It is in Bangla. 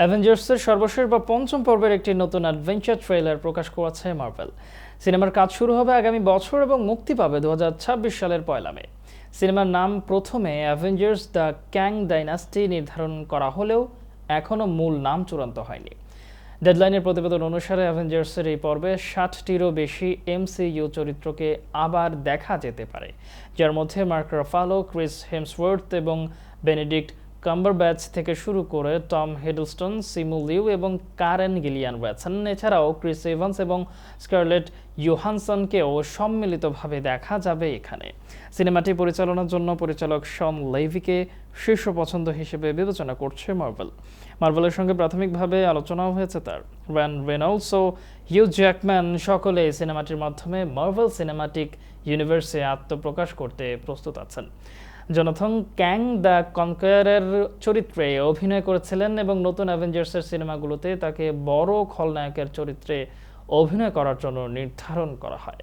অ্যাভেঞ্জার্সের সর্বশেষ বা পঞ্চম পর্বের একটি নতুন অ্যাডভেঞ্চার ট্রেলার প্রকাশ করেছে মার্ভেল সিনেমার কাজ শুরু হবে আগামী বছর এবং মুক্তি পাবে দুহাজার ছাব্বিশ সালের পয়লা মে। সিনেমার নাম প্রথমে অ্যাভেঞ্জার্স দ্য ক্যাং ডাইনাস্টি নির্ধারণ করা হলেও এখনও মূল নাম চূড়ান্ত হয়নি। ডেডলাইনের প্রতিবেদন অনুসারে অ্যাভেঞ্জার্সের এই পর্বে ষাটটিরও বেশি এমসিইউ চরিত্রকে আবার দেখা যেতে পারে, যার মধ্যে মার্ক রাফালো, ক্রিস হেমসওয়ার্থ এবং বেনেডিক্ট কাম্বারব্যাচ থেকে শুরু করে টম হেডলস্টন সিমু লিউ এবং কারেন গিলিয়ান রয়েছেন এছাড়াও ক্রিস এভান্স এবং স্কারলেট ইউহানসনকেও সম্মিলিতভাবে দেখা যাবে এখানে। সিনেমাটি পরিচালনার জন্য পরিচালক শন লেভিকে শীর্ষ পছন্দ হিসেবে বিবেচনা করছে মার্বেল মার্বেলের সঙ্গে প্রাথমিকভাবে আলোচনাও হয়েছে তার। র্যান রেনল্ডস ও হিউ জ্যাকম্যান সকলে সিনেমাটির মাধ্যমে মার্বেল সিনেমাটিক ইউনিভার্সে আত্মপ্রকাশ করতে প্রস্তুত আছেন। জনাথন ক্যাং, দ্য কনকয়ারের চরিত্রে অভিনয় করেছিলেন এবং নতুন অ্যাভেঞ্জার্সের সিনেমাগুলোতে তাকে বড় খলনায়কের চরিত্রে অভিনয় করার জন্য নির্ধারণ করা হয়।